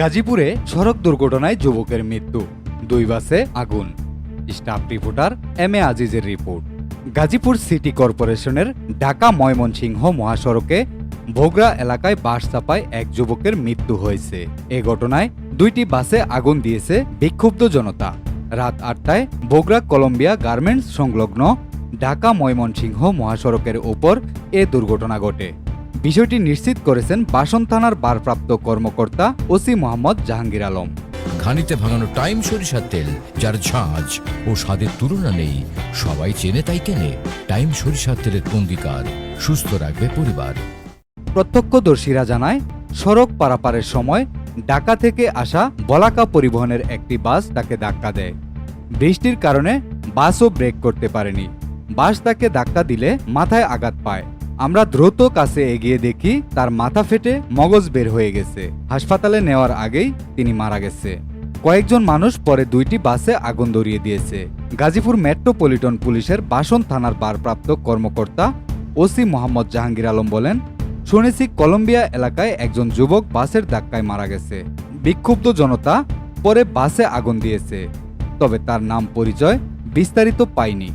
গাজীপুরে সড়ক দুর্ঘটনায় যুবকের মৃত্যু। দুই বাসে আগুন। স্টাফ রিপোর্টার এম এ আজিজের রিপোর্ট। গাজীপুর সিটি কর্পোরেশনের ঢাকা ময়মনসিংহ মহাসড়কে ভোগরা এলাকায় বাস চাপায় এক যুবকের মৃত্যু হয়েছে। এ ঘটনায় দুইটি বাসে আগুন দিয়েছে বিক্ষুব্ধ জনতা। রাত আটটায় বগুড়া কলম্বিয়া গার্মেন্টস সংলগ্ন ঢাকা ময়মনসিংহ মহাসড়কের ওপর এ দুর্ঘটনা ঘটে। বিষয়টি নিশ্চিত করেছেন বাসন থানার ভারপ্রাপ্ত কর্মকর্তা ওসি মোহাম্মদ জাহাঙ্গীর আলম। ঘানিতে ভাঙানো টাইম সরিষার তেল যার ঝাঁজ ও স্বাদের তুলনা নেই। সবাই চেনে তাই কেনে। টাইম সরিষার তেলের অঙ্গীকার সুস্থ রাখবে পরিবার। প্রত্যক্ষদর্শীরা জানায় সড়ক পারাপারের সময় ঢাকা থেকে আসা বলাকা পরিবহনের একটি বাস তাকে ধাক্কা দেয়। বৃষ্টির কারণে বাসও ব্রেক করতে পারেনি। বাস তাকে ধাক্কা দিলে মাথায় আঘাত পায়। আমরা দ্রুত কাছে এগিয়ে দেখি তার মাথা ফেটে মগজ বের হয়ে গেছে। হাসপাতালে নেওয়ার আগেই তিনি মারা গেছে। কয়েকজন মানুষ পরে দুইটি বাসে আগুন ধরিয়ে দিয়েছে। গাজীপুর মেট্রোপলিটন পুলিশের বাসন থানার ভারপ্রাপ্ত কর্মকর্তা ওসি মোহাম্মদ জাহাঙ্গীর আলম বলেন, শুনেছি কলম্বিয়া এলাকায় একজন যুবক বাসের ধাক্কায় মারা গেছে। বিক্ষুব্ধ জনতা পরে বাসে আগুন দিয়েছে। তবে তার নাম পরিচয় বিস্তারিত পায়নি